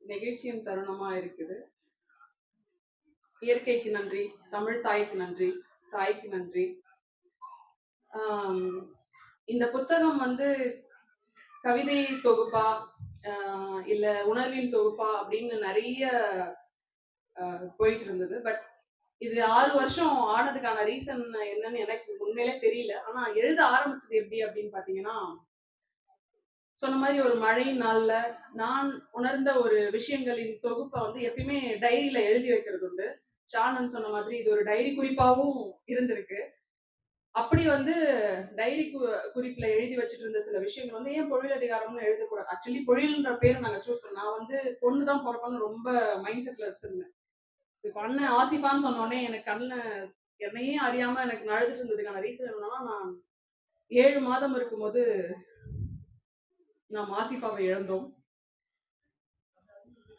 நெகிழ்ச்சியும் தருணமா இருக்குது. இயற்கைக்கு நன்றி தமிழ் தாய்க்கு நன்றி தாய்க்கு நன்றி. இந்த புத்தகம் வந்து கவிதை தொகுப்பா ஆஹ் இல்ல உணர்வின் தொகுப்பா அப்படின்னு நிறைய போயிட்டு இருந்தது. பட் இது ஆறு வருஷம் ஆனதுக்கான ரீசன் என்னன்னு எனக்கு உண்மையிலே தெரியல. ஆனா எழுத ஆரம்பிச்சது எப்படி அப்படின்னு பாத்தீங்கன்னா சொன்ன மாதிரி ஒரு மழை நாள்ல நான் உணர்ந்த ஒரு விஷயங்களின் தொகுப்பை வந்து எப்பயுமே டைரியில எழுதி வைக்கிறது உண்டு. ஷானன் சொன்ன மாதிரி இது ஒரு டைரி குறிப்பாகவும் இருந்திருக்கு. அப்படி வந்து டைரி குறிப்புல எழுதி வச்சுட்டு இருந்த சில விஷயங்கள் வந்து ஏன் பொழில் அதிகாரம்னு எழுதக்கூடாது ஆக்சுவலி பொழில்ன்ற பேர் நாங்க சூஸ் பண்ணோம். நான் வந்து பொண்ணு தான் பிறக்கணும்னு ரொம்ப மைண்ட் செட்ல வச்சிருந்தேன். இப்போ அண்ணன் ஆசிஃபான்னு சொன்னோடனே எனக்கு கண்ணை என்னையே அறியாம எனக்கு நடந்துட்டு இருந்ததுக்கான ரீசன் என்னன்னா நான் ஏழு மாதம் இருக்கும்போது நாம் ஆசிஃபாவை இழந்தோம்.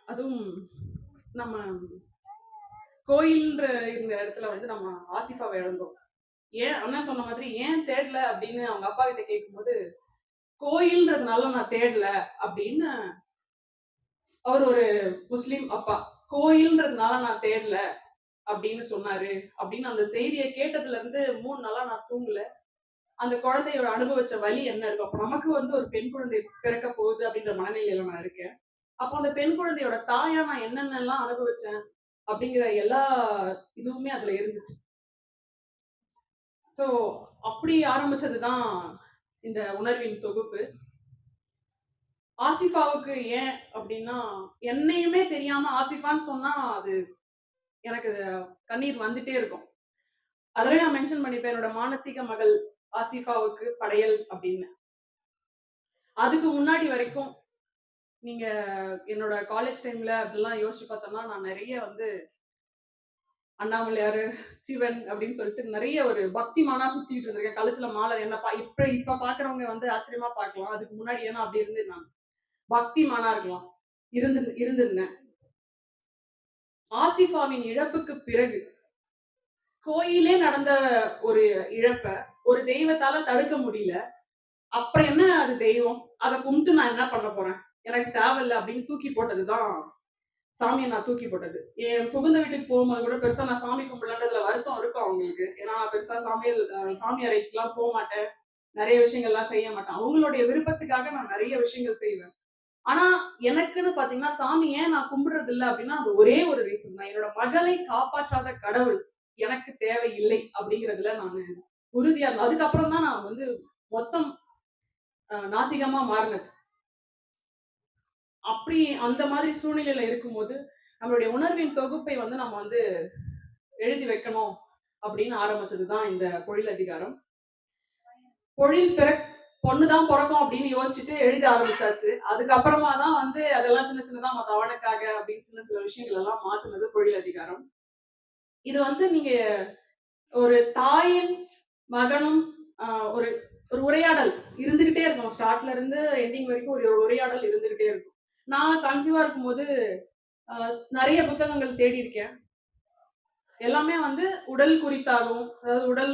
அதுவும் நம்ம கோயில்ன்ற இந்த இடத்துல வந்து நம்ம ஆசிஃபாவை இழந்தோம். ஏன் அண்ணா சொன்ன மாதிரி ஏன் தேடல அப்படின்னு அவங்க அப்பா கிட்ட கேட்கும்போது கோயில்ன்றதுனால நான் தேடல அப்படின்னு அவர் ஒரு முஸ்லீம் அப்பா கோயில்ன்றதுனால நான் தேடல அப்படின்னு சொன்னாரு அப்படின்னு அந்த செய்தியை கேட்டதுல இருந்து மூணு நாளா நான் தூங்கல. அந்த குழந்தையோட அனுபவிச்ச வலி என்ன இருக்கும் அப்ப நமக்கு வந்து ஒரு பெண் குழந்தை பிறக்க போகுது அப்படின்ற மனநிலையில நான் இருக்கேன். அப்போ அந்த பெண் குழந்தையோட தாயா நான் என்னென்னலாம் அனுபவிச்சேன் அப்படிங்கிற எல்லா இதுவுமே அதுல இருந்துச்சு. ஸோ அப்படி ஆரம்பிச்சதுதான் இந்த உணர்வின் தொகுப்பு. ஆசிஃபாவுக்கு ஏன் அப்படின்னா என்னையுமே தெரியாம ஆசிஃபான்னு சொன்னா அது எனக்கு கண்ணீர் வந்துட்டே இருக்கும். அதில் நான் மென்ஷன் பண்ணிப்பேன் என்னோட மானசீக மகள் ஆசிஃபாவுக்கு படையல் அப்படின்னு. அதுக்கு முன்னாடி வரைக்கும் நீங்க என்னோட காலேஜ் டைம்ல அப்படிலாம் யோசிச்சு பார்த்தோம்னா நான் நிறைய வந்து அண்ணாமலையாரு சிவன் அப்படின்னு சொல்லிட்டு நிறைய ஒரு பக்திமானா சுத்திட்டு இருந்திருக்கேன். கழுத்துல மாலை என்ன பா இப்ப இப்ப பாக்குறவங்க வந்து ஆச்சரியமா பார்க்கலாம். அதுக்கு முன்னாடி ஏன்னா அப்படி இருந்து நான் பக்திமானா இருக்கலாம் இருந்து இருந்திருந்தேன். ஆசிஃபாவின் இழப்புக்கு பிறகு கோயிலே நடந்த ஒரு இழப்ப ஒரு தெய்வத்தால தடுக்க முடியல. அப்புறம் என்ன அது தெய்வம்? அதை கும்பிட்டு நான் என்ன பண்ண போறேன்? எனக்கு தேவையில்ல அப்படின்னு தூக்கி போட்டதுதான். சாமியை நான் தூக்கி போட்டது. என் புகுந்த வீட்டுக்கு போகும்போது கூட பெருசா நான் சாமி கும்பிடலன்றதுல வருத்தம் இருக்கும் அவங்களுக்கு. ஏன்னா நான் பெருசா சாமியல் சாமி அறைக்கெல்லாம் போக மாட்டேன். நிறைய விஷயங்கள்லாம் செய்ய மாட்டேன். அவங்களுடைய விருப்பத்துக்காக நான் நிறைய விஷயங்கள் செய்வேன். ஆனா எனக்குன்னு பாத்தீங்கன்னா சாமி ஏன் நான் கும்பிடுறது இல்லை அப்படின்னா அது ஒரே ஒரு ரீசன் தான். என்னோட மகளை காப்பாற்றாத கடவுள் எனக்கு தேவை இல்லை அப்படிங்கிறதுல நான் உறுதியா இருந்தேன் அதுக்கப்புறம் தான் நான் வந்து மொத்தம் நாத்திகமா மாறினது. அப்படி அந்த மாதிரி சூழ்நிலையில இருக்கும்போது நம்மளுடைய உணர்வின் தொகுப்பை வந்து நம்ம வந்து எழுதி வைக்கணும் அப்படின்னு ஆரம்பிச்சதுதான் இந்த பொழில் அதிகாரம். பொழில் பிற பொண்ணுதான் பிறக்கும் அப்படின்னு யோசிச்சுட்டு எழுத ஆரம்பிச்சாச்சு. அதுக்கப்புறமா தான் வந்து அதெல்லாம் சின்ன சின்னதா மத்த அவனுக்காக அப்படின்னு சின்ன சில விஷயங்கள் எல்லாம் மாத்துனது பொழில் அதிகாரம். இது வந்து நீங்க ஒரு தாயின் மகனும் ஆஹ், ஒரு ஒரு உரையாடல் இருந்துகிட்டே இருக்கும். ஸ்டார்ட்ல இருந்து எண்டிங் வரைக்கும் ஒரு உரையாடல் இருந்துகிட்டே இருக்கும். நான் கன்சீவா இருக்கும்போது ஆஹ், நிறைய புத்தகங்கள் தேடி இருக்கேன். எல்லாமே வந்து உடல் குறித்தாகவும் அதாவது உடல்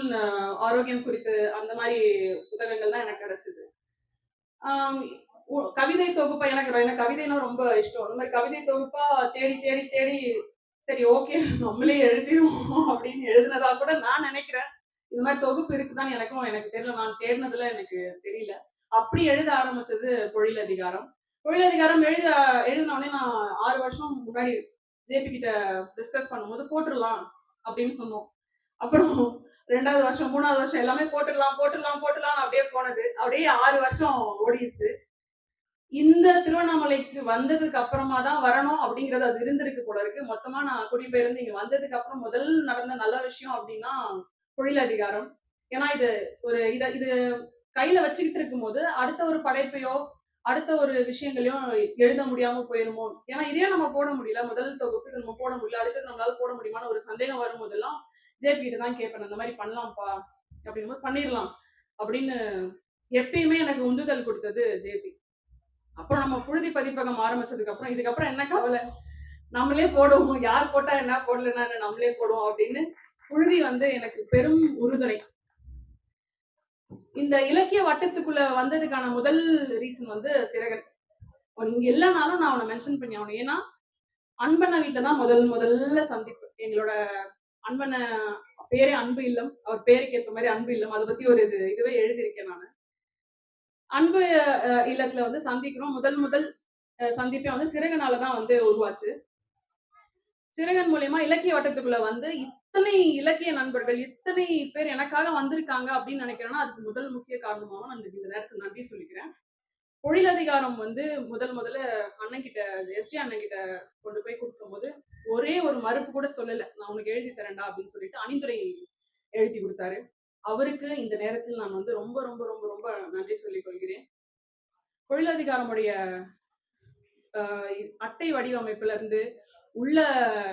ஆரோக்கியம் குறித்து அந்த மாதிரி புத்தகங்கள் தான் எனக்கு கிடைச்சது. ஆஹ், உ- கவிதை தொகுப்பா எனக்கு எனக்கு கவிதைனா ரொம்ப இஷ்டம். அந்த மாதிரி கவிதை தொகுப்பா தேடி தேடி தேடி சரி ஓகே நம்மளே எழுதிடுவோம் அப்படின்னு எழுதுனதா கூட நான் நினைக்கிறேன். இந்த மாதிரி தொகுப்பு இருக்குதான்னு எனக்கும் எனக்கு தெரியல. நான் தேடினதுல எனக்கு தெரியல. அப்படி எழுத ஆரம்பிச்சது பொழில் அதிகாரம். பொழில் அதிகாரம் எழுத எழுதின உடனே நான் ஆறு வருஷம் முன்னாடி ஜேபி கிட்ட டிஸ்கஸ் பண்ணும்போது போட்டுடலாம் அப்படின்னு சொன்னோம். அப்புறம் ரெண்டாவது வருஷம் மூணாவது வருஷம் எல்லாமே போட்டுடலாம் போட்டுடலாம் போட்டுடலாம் அப்படியே போனது. அப்படியே ஆறு வருஷம் ஓடிடுச்சு. இந்த திருவண்ணாமலைக்கு வந்ததுக்கு அப்புறமா தான் வரணும் அப்படிங்கறது அது இருந்திருக்கு போல இருக்கு. மொத்தமா நான் குடிபெயர்ந்து இங்க வந்ததுக்கு அப்புறம் முதல் நடந்த நல்ல விஷயம் அப்படின்னா தொழில் அதிகாரம் ஏன்னா இது ஒரு இத இது கையில வச்சுக்கிட்டு இருக்கும்போது அடுத்த ஒரு படைப்பையோ அடுத்த ஒரு விஷயங்களையும் எழுத முடியாம போயிருமோ? ஏன்னா இதே நம்ம போட முடியல. முதல் தொகுப்பு நம்ம போட முடியல. அடுத்தது நம்மளால போட முடியுமான்னு ஒரு சந்தேகம் வரும்போதெல்லாம் ஜேபி கிட்ட தான் கேட்பேன். அந்த மாதிரி பண்ணலாம்ப்பா அப்படின்னு போது பண்ணிடலாம் அப்படின்னு எப்பயுமே எனக்கு உந்துதல் கொடுத்தது ஜேபி அப்புறம் நம்ம புழுதி பதிப்பகம் ஆரம்பிச்சதுக்கு அப்புறம் இதுக்கப்புறம் என்ன கவலை? நம்மளே போடுவோம்? யார் போட்டா என்ன போடலன்னா நம்மளே போடுவோம் அப்படின்னு புழுதி வந்து எனக்கு பெரும் உறுதுணை. இந்த இலக்கிய வட்டத்துக்குள்ள வந்ததுக்கான முதல் ரீசன் வந்து சிறகன். இங்க இல்லைனாலும் நான் அவனை மென்ஷன் பண்ணி ஆகணும். ஏன்னா அன்பண்ண வீட்டுலதான் முதல் முதல்ல சந்திப்பு. எங்களோட அன்பண்ண பேரே அன்பு இல்லம். அவர் பேருக்கு ஏற்ற மாதிரி அன்பு இல்லம். அதை பத்தி ஒரு இது இதுவே எழுதியிருக்கேன் நான். அன்பு இல்லத்துல வந்து சந்திக்கிறோம். முதல் முதல் சந்திப்பே வந்து சிறகனால தான் வந்து உருவாச்சு. சிறகன் மூலியமா இலக்கிய வட்டத்துக்குள்ள வந்து இத்தனை இலக்கிய நண்பர்கள் இத்தனை பேர் எனக்காக வந்திருக்காங்க அப்படின்னு நினைக்கிறேன்னா அதுக்கு முதல் முக்கிய காரணமாக நான் இந்த நேரத்தில் நன்றி சொல்லிக்கிறேன். தொழிலதிகாரம் வந்து முதல் முதல்ல அண்ணன் கிட்ட எஸ்டி அண்ணன் கிட்ட கொண்டு போய் கொடுக்கும் போது ஒரே ஒரு மறுப்பு கூட சொல்லல. நான் உனக்கு எழுதி தரேன்டா அப்படின்னு சொல்லிட்டு அணிந்துரை எழுதி கொடுத்தாரு. அவருக்கு இந்த நேரத்தில் நான் வந்து ரொம்ப ரொம்ப ரொம்ப ரொம்ப நன்றி சொல்லிக் கொள்கிறேன். தொழிலதிகாரமுடைய ஆஹ், அட்டை வடிவமைப்புல இருந்து உள்ள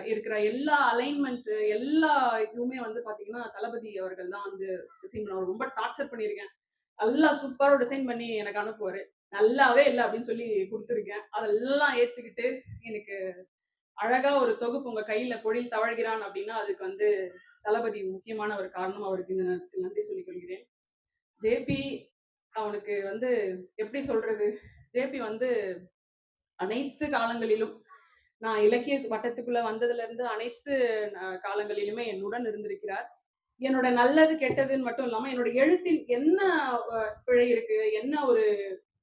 இருக்கிற எல்லா அலைன்மெண்ட் எல்லா இதுவுமே வந்து பாத்தீங்கன்னா தளபதி அவர்கள் தான் வந்து டிசைன் பண்ணுவார் ரொம்ப டார்ச்சர் பண்ணியிருக்கேன். நல்லா சூப்பரா டிசைன் பண்ணி எனக்கு அனுப்புவாரு. நல்லாவே இல்லை அப்படின்னு சொல்லி கொடுத்துருக்கேன். அதெல்லாம் ஏத்துக்கிட்டு எனக்கு அழகா ஒரு தொகுப்பு உங்க கையில பொழில் தவழ்கிறான் அப்படின்னா அதுக்கு வந்து தளபதி முக்கியமான ஒரு காரணம் அவருக்கு. இந்த நேரத்தில் நன்றி சொல்லிக் கொள்கிறேன். ஜேபி அவனுக்கு வந்து எப்படி சொல்றது? ஜேபி வந்து அனைத்து காலங்களிலும் நான் இலக்கிய வட்டத்துக்குள்ள வந்ததுல இருந்து அனைத்து காலங்களிலுமே என்னுடன் இருந்திருக்கிறார். என்னோட நல்லது கெட்டதுன்னு மட்டும் இல்லாம என்னோட எழுத்தின் என்ன பிழை இருக்கு என்ன ஒரு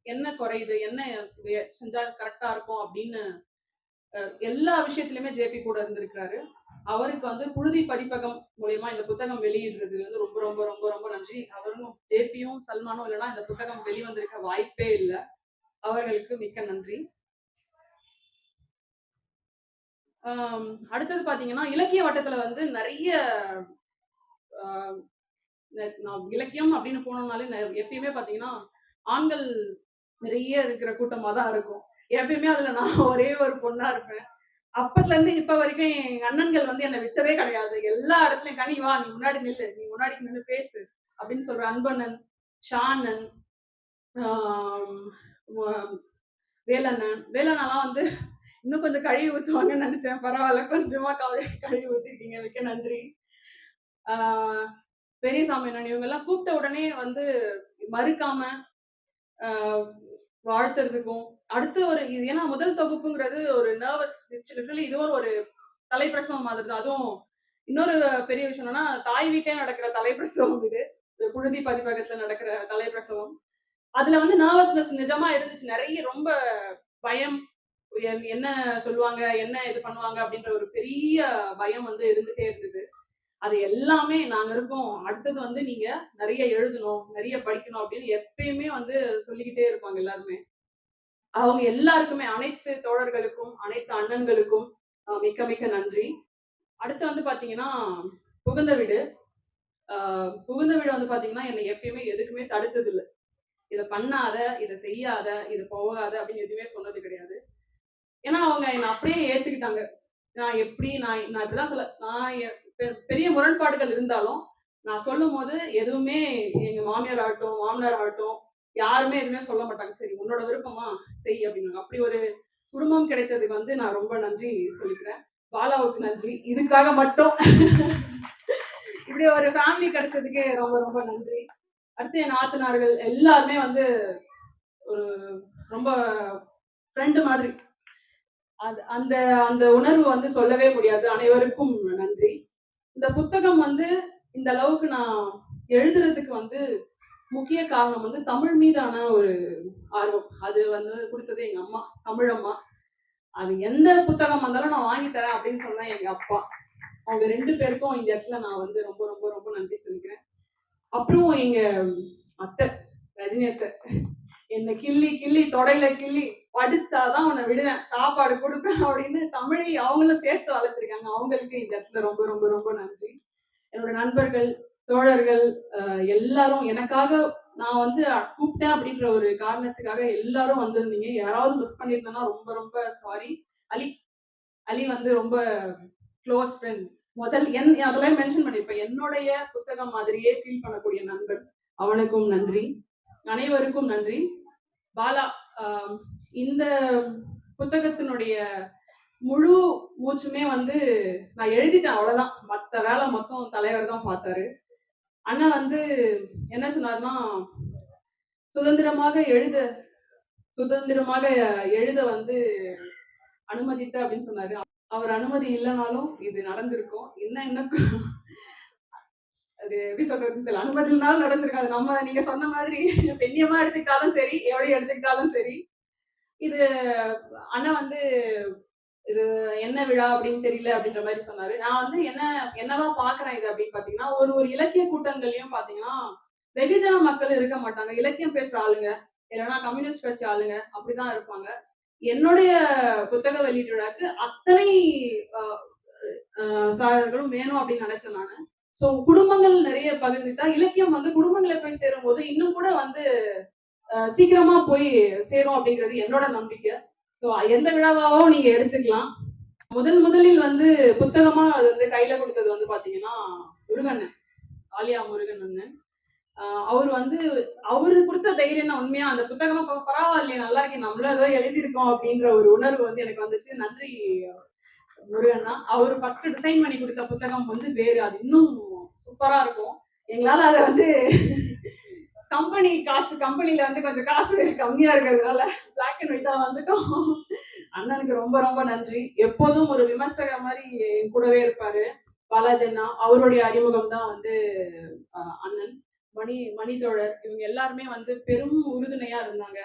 என்ன குறையுது என்ன செஞ்சா கரெக்டா இருக்கும் அப்படின்னு எல்லா விஷயத்திலுமே ஜேபி கூட இருந்திருக்கிறாரு. அவருக்கு வந்து புழுதி பதிப்பகம் மூலியமா இந்த புத்தகம் வெளியிடுறது வந்து ரொம்ப ரொம்ப ரொம்ப ரொம்ப நன்றி. அவரும் ஜேபியும் சல்மானும் இல்லைன்னா இந்த புத்தகம் வெளிவந்திருக்க வாய்ப்பே இல்லை. அவர்களுக்கு மிக்க நன்றி. அடுத்தது பாத்தீங்கன்னா இலக்கிய வட்டத்துல வந்து நிறைய ஆஹ், நான் இலக்கியம் அப்படின்னு போனோம்னாலே எப்பயுமே பாத்தீங்கன்னா ஆண்கள் நிறைய இருக்கிற கூட்டமா தான் இருக்கும். எப்பயுமே அதுல நான் ஒரே ஒரு பொண்ணா இருப்பேன். அப்பத்துல இருந்து இப்ப வரைக்கும் எங்க அண்ணன்கள் வந்து என்னை விட்டதே கிடையாது. எல்லா இடத்துலயும் கனி வா நீ முன்னாடி நில்லு நீ முன்னாடி நில்லு பேசு அப்படின்னு சொல்ற அன்பண்ணன் ஷானன் வேலண்ணன் வேலண்ணெல்லாம் வந்து இன்னும் கொஞ்சம் கழுவி ஊத்துவாங்கன்னு நினைச்சேன். பரவாயில்ல கொஞ்சமா கழுவி கழுவி ஊத்திருக்கீங்க மிக்க நன்றி. ஆஹ் பெரியசாமி அண்ணன் இவங்க எல்லாம் கூப்பிட்ட உடனே வந்து மறுக்காம ஆஹ் வாழ்த்துறதுக்கும் அடுத்து ஒரு இது ஏன்னா முதல் தொகுப்புங்கிறது ஒரு நர்வஸ் லிட்டரலி இதுவும் ஒரு தலைப்பிரசவம் மாதிரி தான் அதுவும் இன்னொரு பெரிய விஷயம் என்னன்னா தாய் வீட்டிலே நடக்கிற தலைப்பிரசவம் இது. குழுதி பதிப்பகத்துல நடக்கிற தலைப்பிரசவம். அதுல வந்து நர்வஸ்னஸ் நிஜமா இருந்துச்சு. நிறைய ரொம்ப பயம் என்ன சொல்லுவாங்க என்ன இது பண்ணுவாங்க அப்படின்ற ஒரு பெரிய பயம் வந்து இருந்துட்டே இருந்தது. அது எல்லாமே நாங்க இருக்கோம். அடுத்தது வந்து நீங்க நிறைய எழுதணும் நிறைய படிக்கணும் அப்படின்னு எப்பயுமே வந்து சொல்லிக்கிட்டே இருப்பாங்க எல்லாருமே. அவங்க எல்லாருக்குமே அனைத்து தோழர்களுக்கும் அனைத்து அண்ணன்களுக்கும் ஆஹ் மிக்க மிக்க நன்றி. அடுத்து வந்து பாத்தீங்கன்னா புகுந்த வீடு. ஆஹ் புகுந்த வீடு வந்து பாத்தீங்கன்னா என்னை எப்பயுமே எதுக்குமே தடுத்தது இல்லை இதை பண்ணாத இதை செய்யாத இது போகாத அப்படின்னு எதுவுமே சொன்னது கிடையாது. ஏன்னா அவங்க என்னை அப்படியே ஏத்துக்கிட்டாங்க. நான் எப்படி நான் நான் இப்படிதான் சொல்ல நான் பெரிய முரண்பாடுகள் இருந்தாலும் நான் சொல்லும் போது எதுவுமே எங்க மாமியார் ஆகட்டும் மாமனார் ஆகட்டும் யாருமே எதுவுமே சொல்ல மாட்டாங்க. சரி உன்னோட விருப்பமா செய் அப்படின்னு அப்படி ஒரு குடும்பம் கிடைத்ததுக்கு வந்து நான் ரொம்ப நன்றி சொல்லிக்கிறேன். பாலாவுக்கு நன்றி. இதுக்காக மட்டும். இப்படி ஒரு ஃபேமிலி கிடைச்சதுக்கு ரொம்ப ரொம்ப நன்றி. அடுத்து என் ஆத்தனார்கள் எல்லாருமே வந்து ஒரு ரொம்ப ஃப்ரெண்டு மாதிரி அந்த அந்த உணர்வு வந்து சொல்லவே முடியாது. அனைவருக்கும் நன்றி. இந்த புத்தகம் வந்து இந்த அளவுக்கு நான் எழுதுறதுக்கு வந்து முக்கிய காரணம் வந்து தமிழ் மீதான ஒரு ஆர்வம். அது வந்து கொடுத்தது எங்க அம்மா தமிழ் அம்மா. அது எந்த புத்தகம் வந்தாலும் நான் வாங்கி தரேன் அப்படின்னு சொன்னா எங்க அப்பா. அவங்க ரெண்டு பேருக்கும் இந்த இடத்துல நான் வந்து ரொம்ப ரொம்ப ரொம்ப நன்றி சொல்லிக்கிறேன். அப்புறம் எங்க அத்தை ரஜினி அத்தை. என்னை கிள்ளி கிள்ளி தொடையில கிள்ளி படிச்சாதான் உன்னை விடுவேன் சாப்பாடு கொடுப்பேன் அப்படின்னு தமிழை அவங்களும் சேர்த்து வளர்த்துருக்காங்க. அவங்களுக்கு இந்த இடத்துல ரொம்ப ரொம்ப ரொம்ப நன்றி. என்னோட நண்பர்கள் தோழர்கள் அஹ் எல்லாரும் எனக்காக நான் வந்து கூப்பிட்டேன் அப்படின்ற ஒரு காரணத்துக்காக எல்லாரும் வந்திருந்தீங்க. யாராவது மிஸ் பண்ணியிருந்தேன்னா ரொம்ப ரொம்ப சாரி அலி அலி வந்து ரொம்ப க்ளோஸ் ஃப்ரெண்ட் முதல் என் அதெல்லாம் மென்ஷன் பண்ணிருப்பேன் என்னுடைய புத்தகம் மாதிரியே ஃபீல் பண்ணக்கூடிய நண்பன். அவனுக்கும் நன்றி. அனைவருக்கும் நன்றி. பாலா இந்த புத்தகத்தினுடைய முழு மூச்சுமே வந்து நான் எழுதிட்டேன் அவ்வளவுதான். மத்த வேலை மொத்தம் தலைவர் தான் பார்த்தாரு. அண்ணா வந்து என்ன சொன்னார்னா சுதந்திரமாக எழுத சுதந்திரமாக எழுத வந்து அனுமதித்த அப்படின்னு சொன்னாரு. அவர் அனுமதி இல்லைனாலும் இது நடந்திருக்கும். என்ன என்ன? அது எப்படி சொல்றது? அனுமதினாலும் அனுமதி நடந்திருக்காது நம்ம நீங்க சொன்ன மாதிரி பெண்ணியமா எடுத்துக்கிட்டாலும் சரி எவ்வளோ எடுத்துக்கிட்டாலும் சரி. இது அண்ணன் வந்து இது என்ன விழா அப்படின்னு தெரியல அப்படின்ற மாதிரி சொன்னாரு. நான் வந்து என்ன என்னவா பாக்குறேன் இது அப்படின்னு பாத்தீங்கன்னா ஒரு ஒரு இலக்கிய கூட்டங்கள்லயும் பாத்தீங்கன்னா வெகுஜன மக்கள் இருக்க மாட்டாங்க. இலக்கியம் பேசுற ஆளுங்க இல்லைன்னா கம்யூனிஸ்ட் கட்சி ஆளுங்க அப்படிதான் இருப்பாங்க. என்னுடைய புத்தக வெளியீட்டு விழாக்கு அத்தனை சாரர்களும் வேணும் அப்படின்னு நினைச்சேன் நானு. சோ குடும்பங்கள் நிறைய பகிர்ந்துட்டா இலக்கியம் வந்து குடும்பங்களை போய் சேரும் போது இன்னும் கூட வந்து சீக்கிரமா போய் சேரும் அப்படிங்கிறது என்னோட நம்பிக்கை. ஸோ எந்த விழாவாகவும் நீங்க எடுத்துக்கலாம். முதல் முதலில் வந்து புத்தகமா அது வந்து கையில கொடுத்தது வந்து பாத்தீங்கன்னா முருகண்ணன். ஆலியா முருகன் அண்ணன் அவர் வந்து அவரு கொடுத்த தைரியம் தான் உண்மையா அந்த புத்தகமா பரவாயில்லையே நல்லா இருக்கேன் நம்மளும் ஏதோ எழுதியிருக்கோம் அப்படின்ற ஒரு உணர்வு வந்து எனக்கு வந்துச்சு. நன்றி முருகன்னா அவர் ஃபர்ஸ்ட் டிசைன் பண்ணி கொடுத்த புத்தகம் வந்து வேறு. அது இன்னும் சூப்பரா இருக்கும். எங்களால அதை வந்து கம்பெனி காசு கம்பெனில வந்து கொஞ்சம் காசு கம்மியா இருக்கிறதுனால பிளாக் அண்ட் ஒயிட்டா வந்துட்டோம். அண்ணனுக்கு ரொம்ப ரொம்ப நன்றி. எப்போதும் ஒரு விமர்சக மாதிரி என் கூடவே இருப்பாரு. பாலாஜண்ணா அவருடைய அறிமுகம் தான் வந்து அண்ணன். மணி மணிதோழர் இவங்க எல்லாருமே வந்து பெரும் உறுதுணையா இருந்தாங்க.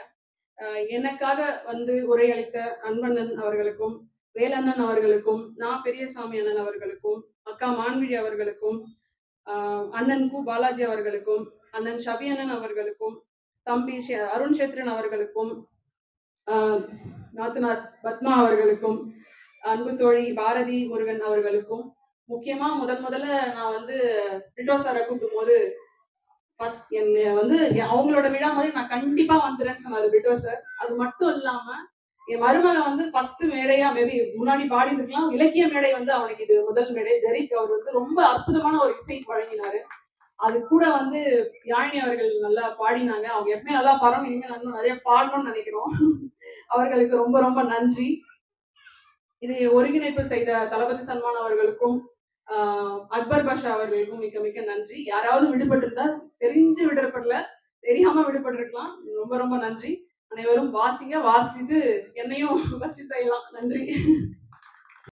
எனக்காக வந்து உரையளித்த அன்பண்ணன் அவர்களுக்கும் வேலண்ணன் அவர்களுக்கும் நான் பெரியசாமி அண்ணன் அவர்களுக்கும் அக்கா மான்விழி அவர்களுக்கும் அண்ணன் கு பாலாஜி அவர்களுக்கும் அண்ணன் ஷபி அண்ணன் அவர்களுக்கும் தம்பி அருண் சேத்ரன் அவர்களுக்கும் நாத்தனார் பத்மா அவர்களுக்கும் அன்பு தோழி பாரதி முருகன் அவர்களுக்கும் முக்கியமா முதல் முதல்ல நான் வந்து ரிட்டோ சாரை கூப்பிடும் போது ஃபர்ஸ்ட் என்னை வந்து அவங்களோட விழா மாதிரி நான் கண்டிப்பா வந்துடுறேன்னு சொன்னாரு பிட்டோ சார். அது மட்டும் இல்லாம என் மருமக வந்து ஃபர்ஸ்ட் மேடையா மேபி முன்னாடி பாடி இருக்கலாம் இலக்கிய மேடை வந்து அவனுக்கு இது முதல் மேடை. ஜெரிக் அவர் வந்து ரொம்ப அற்புதமான ஒரு இசை வழங்கினாரு. அது கூட வந்து யாழினி அவர்கள் நல்லா பாடினாங்க. அவங்க எப்பவுமே நல்லா பாடுறோம் இனிமேல் இன்னும் நிறைய பாடணும்னு நினைக்கிறோம். அவர்களுக்கு ரொம்ப ரொம்ப நன்றி. இதை ஒருங்கிணைப்பு செய்த தளபதி சல்மான் அவர்களுக்கும் அக்பர் பாஷா அவர்களுக்கும் மிக்க மிக்க நன்றி. யாராவது விடுபட்டிருந்தா தெரிஞ்சு விடுபடல தெரியாம விடுபட்டிருக்கலாம் ரொம்ப ரொம்ப நன்றி. அனைவரும் வாசிங்க வாசித்து என்னையும் வச்சு செய்யலாம். நன்றி.